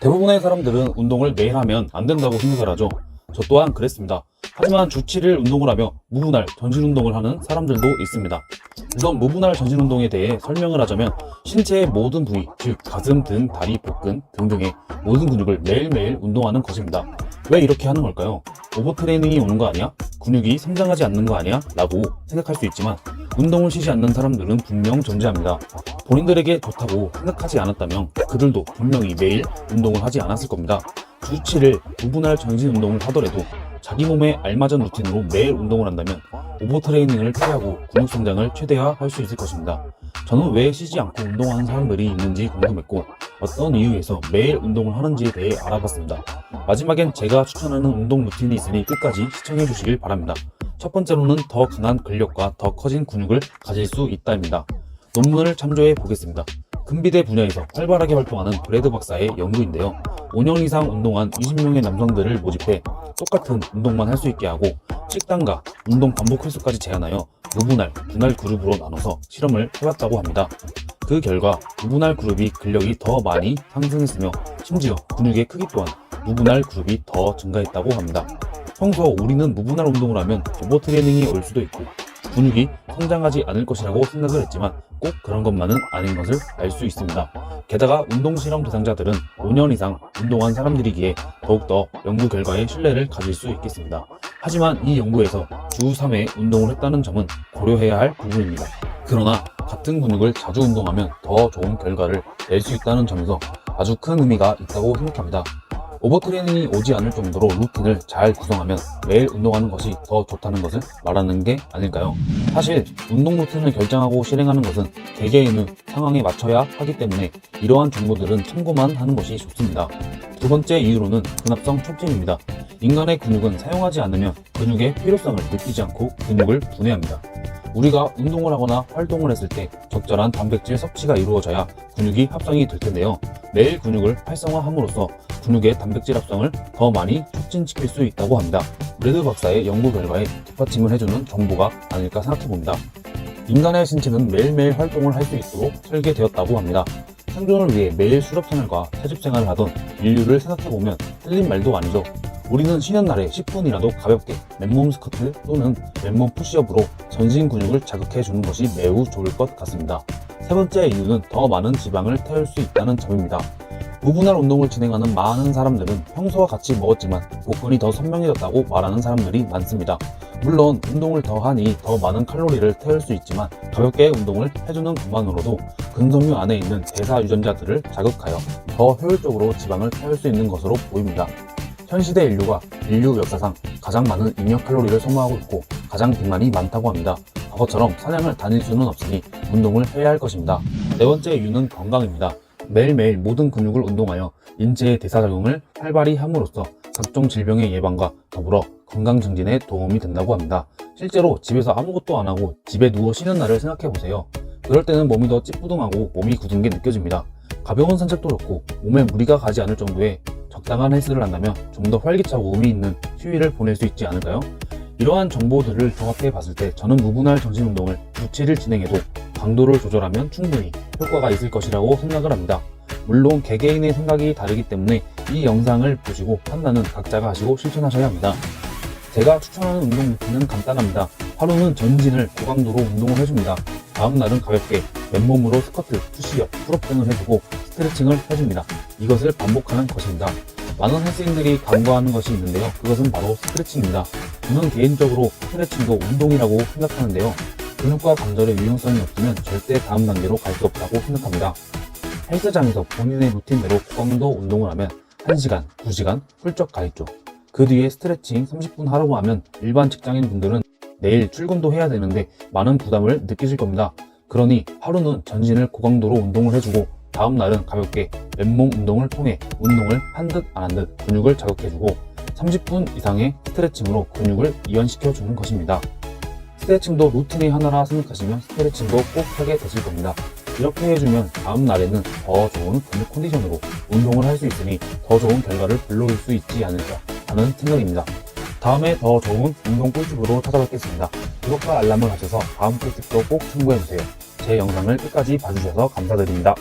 대부분의 사람들은 운동을 매일 하면 안 된다고 생각을 하죠. 저 또한 그랬습니다. 하지만 주 7일 운동을 하며 무분할 전신 운동을 하는 사람들도 있습니다. 우선 무분할 전신 운동에 대해 설명을 하자면 신체의 모든 부위, 즉 가슴, 등, 다리, 복근 등등의 모든 근육을 매일매일 운동하는 것입니다. 왜 이렇게 하는 걸까요? 오버트레이닝이 오는 거 아니야? 근육이 성장하지 않는 거 아니야? 라고 생각할 수 있지만 운동을 쉬지 않는 사람들은 분명 존재합니다. 본인들에게 좋다고 생각하지 않았다면 그들도 분명히 매일 운동을 하지 않았을 겁니다. 주 7일 무분할 전신 운동을 하더라도 자기 몸에 알맞은 루틴으로 매일 운동을 한다면 오버트레이닝을 피하고 근육 성장을 최대화할 수 있을 것입니다. 저는 왜 쉬지 않고 운동하는 사람들이 있는지 궁금했고 어떤 이유에서 매일 운동을 하는지에 대해 알아봤습니다. 마지막엔 제가 추천하는 운동 루틴이 있으니 끝까지 시청해 주시길 바랍니다. 첫 번째로는 더 강한 근력과 더 커진 근육을 가질 수 있다입니다. 논문을 참조해 보겠습니다. 근비대 분야에서 활발하게 활동하는 브래드 박사의 연구인데요. 5년 이상 운동한 20명의 남성들을 모집해 똑같은 운동만 할 수 있게 하고 식단과 운동 반복 횟수까지 제한하여 무분할, 분할 그룹으로 나눠서 실험을 해봤다고 합니다. 그 결과 무분할 그룹이 근력이 더 많이 상승했으며 심지어 근육의 크기 또한 무분할 그룹이 더 증가했다고 합니다. 평소 우리는 무분할 운동을 하면 오버 트레이닝이 올 수도 있고 근육이 성장하지 않을 것이라고 생각을 했지만 꼭 그런 것만은 아닌 것을 알 수 있습니다. 게다가 운동 실험 대상자들은 5년 이상 운동한 사람들이기에 더욱더 연구 결과에 신뢰를 가질 수 있겠습니다. 하지만 이 연구에서 주 3회 운동을 했다는 점은 고려해야 할 부분입니다. 그러나 같은 근육을 자주 운동하면 더 좋은 결과를 낼 수 있다는 점에서 아주 큰 의미가 있다고 생각합니다. 오버트레이닝이 오지 않을 정도로 루틴을 잘 구성하면 매일 운동하는 것이 더 좋다는 것을 말하는 게 아닐까요? 사실 운동 루틴을 결정하고 실행하는 것은 개개인의 상황에 맞춰야 하기 때문에 이러한 정보들은 참고만 하는 것이 좋습니다. 두 번째 이유로는 근합성 촉진입니다. 인간의 근육은 사용하지 않으면 근육의 필요성을 느끼지 않고 근육을 분해합니다. 우리가 운동을 하거나 활동을 했을 때 적절한 단백질 섭취가 이루어져야 근육이 합성이 될 텐데요. 매일 근육을 활성화함으로써 근육의 단백질 합성을 더 많이 촉진시킬 수 있다고 합니다. 브레드 박사의 연구 결과에 뒷받침을 해주는 정보가 아닐까 생각해봅니다. 인간의 신체는 매일매일 활동을 할 수 있도록 설계되었다고 합니다. 생존을 위해 매일 수렵 생활과 채집 생활을 하던 인류를 생각해보면 틀린 말도 아니죠. 우리는 쉬는 날에 10분이라도 가볍게 맨몸 스쿼트 또는 맨몸 푸시업으로 전신 근육을 자극해 주는 것이 매우 좋을 것 같습니다. 세 번째 이유는 더 많은 지방을 태울 수 있다는 점입니다. 무분할 운동을 진행하는 많은 사람들은 평소와 같이 먹었지만 복근이 더 선명해졌다고 말하는 사람들이 많습니다. 물론 운동을 더 하니 더 많은 칼로리를 태울 수 있지만 가볍게 운동을 해주는 것만으로도 근섬유 안에 있는 대사 유전자들을 자극하여 더 효율적으로 지방을 태울 수 있는 것으로 보입니다. 현 시대 인류가 인류 역사상 가장 많은 잉여 칼로리를 소모하고 있고 가장 비만이 많다고 합니다. 과거처럼 사냥을 다닐 수는 없으니 운동을 해야 할 것입니다. 네 번째 이유는 건강입니다. 매일매일 모든 근육을 운동하여 인체의 대사작용을 활발히 함으로써 각종 질병의 예방과 더불어 건강 증진에 도움이 된다고 합니다. 실제로 집에서 아무것도 안 하고 집에 누워 쉬는 날을 생각해 보세요. 그럴 때는 몸이 더 찌뿌둥하고 몸이 굳은 게 느껴집니다. 가벼운 산책도 좋고 몸에 무리가 가지 않을 정도의 적당한 헬스를 한다면 좀 더 활기차고 의미 있는 휴일을 보낼 수 있지 않을까요? 이러한 정보들을 종합해 봤을 때 저는 무분할 전신 운동을 주 7일 진행해도 강도를 조절하면 충분히 효과가 있을 것이라고 생각을 합니다. 물론 개개인의 생각이 다르기 때문에 이 영상을 보시고 판단은 각자가 하시고 실천하셔야 합니다. 제가 추천하는 운동 루틴은 간단합니다. 하루는 전진을 고강도로 운동을 해줍니다. 다음 날은 가볍게 맨몸으로 스쿼트, 푸시업, 풀업 등을 해주고 스트레칭을 해줍니다. 이것을 반복하는 것입니다. 많은 헬스인들이 간과하는 것이 있는데요. 그것은 바로 스트레칭입니다. 저는 개인적으로 스트레칭도 운동이라고 생각하는데요. 근육과 관절의 유연성이 없으면 절대 다음 단계로 갈 수 없다고 생각합니다. 헬스장에서 본인의 루틴대로 고강도 운동을 하면 1시간, 2시간 훌쩍 가 있죠. 그 뒤에 스트레칭 30분 하라고 하면 일반 직장인 분들은 내일 출근도 해야 되는데 많은 부담을 느끼실 겁니다. 그러니 하루는 전신을 고강도로 운동을 해주고 다음 날은 가볍게 맨몸 운동을 통해 운동을 한 듯 안 한 듯 근육을 자극해주고 30분 이상의 스트레칭으로 근육을 이완시켜 주는 것입니다. 스트레칭도 루틴의 하나라 생각하시면 스트레칭도 꼭 하게 되실 겁니다. 이렇게 해주면 다음 날에는 더 좋은 근육 컨디션으로 운동을 할 수 있으니 더 좋은 결과를 불러올 수 있지 않을까 하는 생각입니다. 다음에 더 좋은 운동 꿀팁으로 찾아뵙겠습니다. 구독과 알람을 하셔서 다음 꿀팁도 꼭 참고해주세요. 제 영상을 끝까지 봐주셔서 감사드립니다.